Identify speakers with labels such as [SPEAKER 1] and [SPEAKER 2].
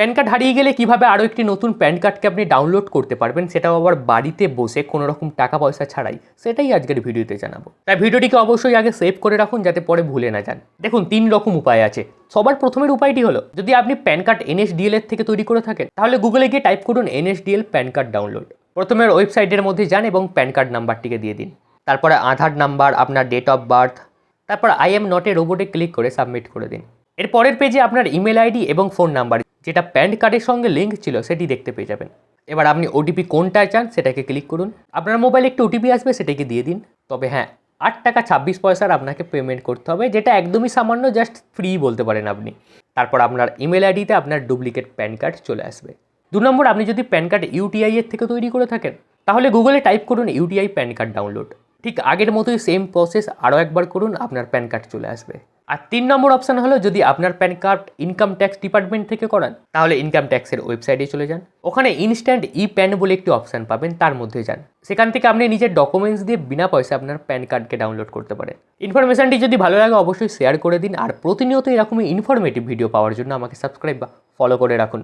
[SPEAKER 1] Pan card হারিয়ে গেলে কীভাবে আরও একটি নতুন প্যান কার্ডকে আপনি ডাউনলোড করতে পারবেন, সেটাও আবার বাড়িতে বসে কোনো রকম টাকা পয়সা ছাড়াই। সেটাই আজকের ভিডিওতে জানাব। তাই ভিডিওটিকে অবশ্যই আগে সেভ করে রাখুন যাতে পরে ভুলে না যান। দেখুন, তিন রকম উপায় আছে। সবার প্রথমের উপায়টি হলো, যদি আপনি প্যান কার্ড এনএসডিএল এর থেকে তৈরি করে থাকেন, তাহলে গুগলে গিয়ে টাইপ করুন এনএসডিএল প্যান কার্ড ডাউনলোড প্রথমে ওয়েবসাইটের মধ্যে যান এবং প্যান কার্ড নাম্বারটিকে দিয়ে দিন। তারপরে আধার নাম্বার, আপনার ডেট অফ বার্থ তারপর আই এম নট এ রোবটে ক্লিক করে সাবমিট করে দিন। এর পরের পেজে আপনার ইমেল আইডি এবং ফোন নাম্বার যেটা প্যান কার্ডের সঙ্গে লিঙ্ক ছিল সেটি দেখতে পেয়ে যাবেন। এবার আপনি ওটিপি কোনটা চান সেটাকে ক্লিক করুন। আপনার মোবাইলে একটি ওটিপি আসবে সেটাকে দিয়ে দিন। তবে হ্যাঁ আট টাকা ছাব্বিশ পয়সার আপনাকে পেমেন্ট করতে হবে, যেটা একদমই সামান্য জাস্ট ফ্রি বলতে পারেন আপনি। তারপর আপনার ইমেল আইডিতে আপনার ডুপ্লিকেট প্যান কার্ড চলে আসবে। দু নম্বর, আপনি যদি প্যান কার্ড ইউটিআই এর থেকে তৈরি করে থাকেন, তাহলে গুগলে টাইপ করুন ইউটিআই প্যান কার্ড ডাউনলোড ঠিক আগের মতোই সেম প্রসেস আরও একবার করুন, আপনার প্যান কার্ড চলে আসবে। আর তিন নম্বর অপশান হলো যদি আপনার pan card income tax department থেকে করান, তাহলে ইনকাম ট্যাক্সের ওয়েবসাইটে চলে যান। ওখানে ইনস্ট্যান্ট ই প্যান বলে একটি অপশান পাবেন, তার মধ্যে যান। সেখান থেকে আপনি নিজের ডকুমেন্টস দিয়ে বিনা পয়সা আপনার প্যান কার্ডকে ডাউনলোড করতে পারেন। ইনফরমেশনটি যদি ভালো লাগে, অবশ্যই শেয়ার করে দিন, আর প্রতিনিয়ত এরকমই ইনফরমেটিভ ভিডিও পাওয়ার জন্য আমাকে সাবস্ক্রাইব বা ফলো করে রাখুন।